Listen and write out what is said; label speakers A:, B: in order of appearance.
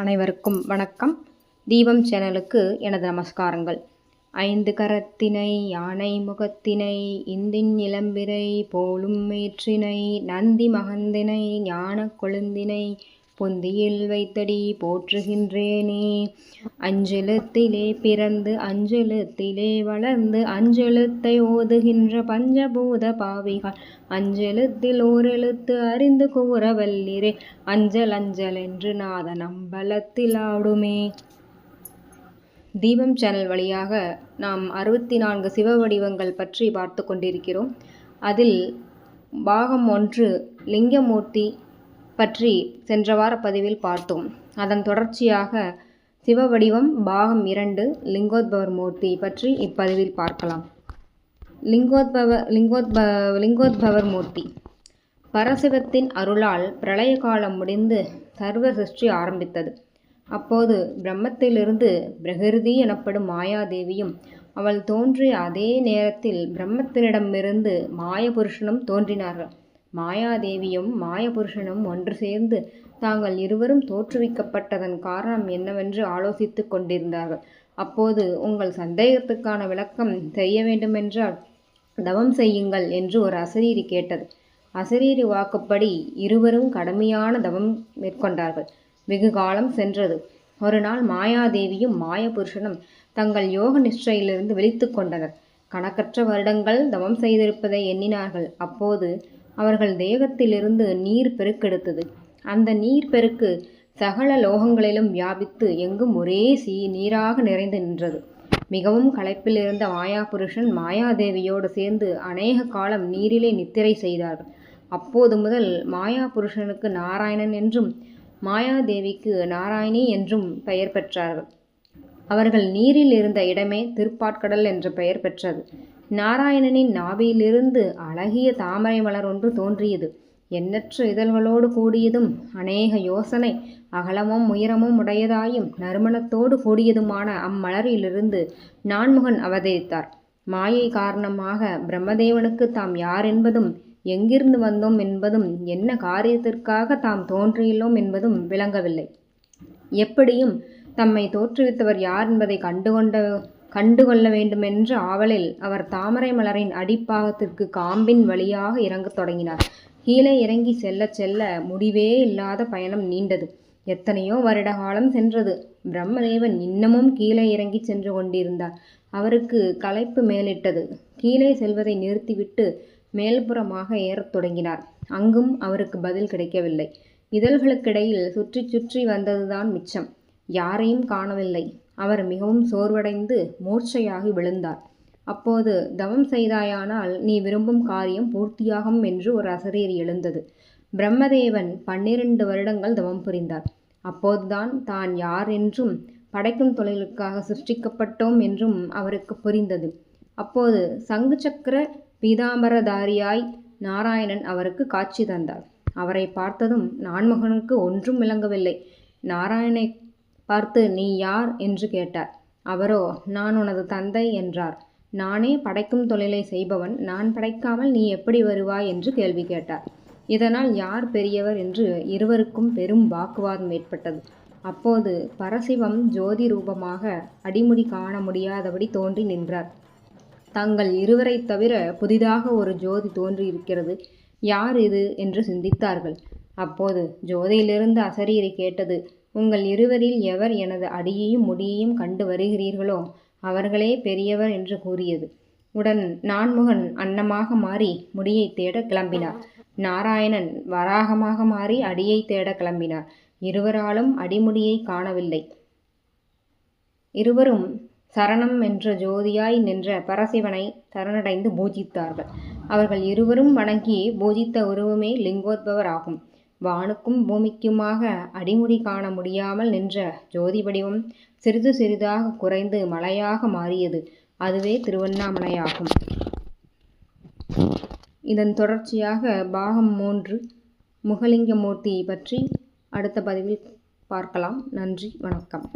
A: அனைவருக்கும் வணக்கம். தீபம் சேனலுக்கு எனது நமஸ்காரங்கள். ஐந்து கரத்தினை யானை முகத்தினை இந்தின் இளம்பிரை போலும் மேற்றினை நந்தி மகந்தினை ஞான கொழுந்தினை பொந்தியில் வைத்தடி போற்றுகின்றேனே. அஞ்செழுத்திலே பிறந்து அஞ்செழுத்திலே வளர்ந்து அஞ்செழுத்தை ஓதுகின்ற பஞ்சபூத பாவிகள் அஞ்செழுத்தில் ஓரெழுத்து அறிந்து கூற வல்லிரே அஞ்சல் அஞ்சல் என்று நாத நம்பலத்தில் ஆடுமே. தீபம் சேனல் வழியாக நாம் அறுபத்தி நான்கு சிவ வடிவங்கள் பற்றி பார்த்து கொண்டிருக்கிறோம். அதில் பாகம் ஒன்று லிங்கமூர்த்தி பற்றி சென்ற வார பதிவில் பார்த்தோம். அதன் தொடர்ச்சியாக சிவ வடிவம் பாகம் இரண்டு லிங்கோத்பவர் மூர்த்தி பற்றி இப்பதிவில் பார்க்கலாம். லிங்கோத்பவ லிங்கோத்ப லிங்கோத்பவர் மூர்த்தி. பரசிவத்தின் அருளால் பிரளய காலம் முடிந்து சர்வ சிருஷ்டி ஆரம்பித்தது. அப்போது பிரம்மத்திலிருந்து பிரகிருதி எனப்படும் மாயாதேவியும் அவள் தோன்றிய அதே நேரத்தில் பிரம்மத்தினிடமிருந்து மாயபுருஷனும் தோன்றினார்கள். மாயாதேவியும் மாயபுருஷனும் ஒன்று சேர்ந்து தாங்கள் இருவரும் தோற்றுவிக்கப்பட்டதன் காரணம் என்னவென்று ஆலோசித்துக் கொண்டிருந்தார்கள். அப்போது உங்கள் சந்தேகத்துக்கான விளக்கம் செய்ய வேண்டுமென்றால் தவம் செய்யுங்கள் என்று ஒரு அசரீரி கேட்டது. அசரீரி வாக்குப்படி இருவரும் கடுமையான தவம் மேற்கொண்டார்கள். வெகு காலம் சென்றது. ஒரு நாள் மாயாதேவியும் மாயபுருஷனும் தங்கள் யோக நிஷ்டையிலிருந்து விழித்து கொண்டனர். கணக்கற்ற வருடங்கள் தவம் செய்திருப்பதை எண்ணினார்கள். அப்போது அவர்கள் தேகத்திலிருந்து நீர் பெருக்கெடுத்தது. அந்த நீர் பெருக்கு சகல லோகங்களிலும் வியாபித்து எங்கும் ஒரே சீ நீராக நிறைந்து நின்றது. மிகவும் களைப்பில் இருந்த மாயாபுருஷன் மாயாதேவியோடு சேர்ந்து அநேக காலம் நீரிலே நித்திரை செய்தார்கள் அப்போது முதல் மாயாபுருஷனுக்கு நாராயணன் என்றும் மாயாதேவிக்கு நாராயணி என்றும் பெயர் பெற்றார்கள் அவர்கள் நீரில் இருந்த இடமே திருப்பாட்கடல் என்ற பெயர் பெற்றது. நாராயணனின் நாவியிலிருந்து அழகிய தாமரை மலர் ஒன்று தோன்றியது. எண்ணற்ற இதழ்களோடு கூடியதும் அநேக யோசனை அகலமும் உயரமும் உடையதாயும் நறுமணத்தோடு கூடியதுமான அம்மலரிலிருந்து நான்முகன் அவதரித்தார். மாயை காரணமாக பிரம்மதேவனுக்கு தாம் யார் என்பதும் எங்கிருந்து வந்தோம் என்பதும் என்ன காரியத்திற்காக தாம் தோன்றியுள்ளோம் என்பதும் விளங்கவில்லை. எப்படியும் தம்மை தோற்றுவித்தவர் யார் என்பதை கண்டுகொண்ட கண்டுகொள்ள வேண்டுமென்ற ஆவலில் அவர் தாமரை மலரின் அடிப்பாகத்திற்கு காம்பின் வழியாக இறங்கத் தொடங்கினார். கீழே இறங்கி செல்ல செல்ல முடிவே இல்லாத பயணம் நீண்டது. எத்தனையோ வருட காலம் சென்றது. பிரம்மதேவன் இன்னமும் கீழே இறங்கி சென்று கொண்டிருந்தார். அவருக்கு களைப்பு மேலிட்டது. கீழே செல்வதை நிறுத்திவிட்டு மேல்புறமாக ஏறத் தொடங்கினார். அங்கும் அவருக்கு பதில் கிடைக்கவில்லை. இதழ்களுக்கிடையில் சுற்றி சுற்றி வந்ததுதான் மிச்சம். யாரையும் காணவில்லை. அவர் மிகவும் சோர்வடைந்து மூர்ச்சையாகி விழுந்தார். அப்போது தவம் செய்தாயானால் நீ விரும்பும் காரியம் பூர்த்தியாகும் என்று ஒரு அசரீர் எழுந்தது. பிரம்மதேவன் பன்னிரண்டு வருடங்கள் தவம் புரிந்தார். அப்போதுதான் தான் யார் என்றும் படைக்கும் தொழிலுக்காக சிருஷ்டிக்கப்பட்டோம் என்றும் அவருக்கு புரிந்தது. அப்போது சங்கு சக்கர பீதாம்பரதாரியாய் நாராயணன் அவருக்கு காட்சி தந்தார். அவரை பார்த்ததும் நான்மகனுக்கு ஒன்றும் விளங்கவில்லை. நாராயணை பார்த்து நீ யார் என்று கேட்டார். அவரோ நான் உனது தந்தை என்றார். நானே படைக்கும் தொழிலை செய்பவன். நான் படைக்காமல் நீ எப்படி வருவாய் என்று கேள்வி கேட்டார். இதனால் யார் பெரியவர்? என்று இருவருக்கும் பெரும் வாக்குவாதம் ஏற்பட்டது. அப்போது பரசிவம் ஜோதி ரூபமாக அடிமுடி காண முடியாதபடி தோன்றி நின்றார். தங்கள் இருவரை தவிர புதிதாக ஒரு ஜோதி தோன்றியிருக்கிறது. யார் இது? என்று சிந்தித்தார்கள். அப்போது ஜோதியிலிருந்து அசரீரை கேட்டது உங்கள் இருவரில் எவர் எனது அடியையும் முடியையும் கண்டு வருகிறீர்களோ அவர்களே பெரியவர் என்று கூறியது. உடன் நான்முகன் அன்னமாக மாறி முடியை தேட கிளம்பினார். நாராயணன் வராகமாக மாறி அடியை தேட கிளம்பினார். இருவராலும் அடிமுடியை காணவில்லை. இருவரும் சரணம் என்ற ஜோதியாய் நின்ற பரசிவனை சரணடைந்து பூஜித்தார்கள். அவர்கள் இருவரும் வணங்கி பூஜித்த உருவமே லிங்கோத்பவர் ஆகும் வானுக்கும் பூமிக்குமாக அடிமுடி காண முடியாமல் நின்ற ஜோதி வடிவம் சிறிது சிறிதாக குறைந்து மலையாக மாறியது. அதுவே திருவண்ணாமலையாகும். இதன் தொடர்ச்சியாக பாகம் மூன்று முகலிங்கமூர்த்தி பற்றி அடுத்த பதிவில் பார்க்கலாம். நன்றி வணக்கம்.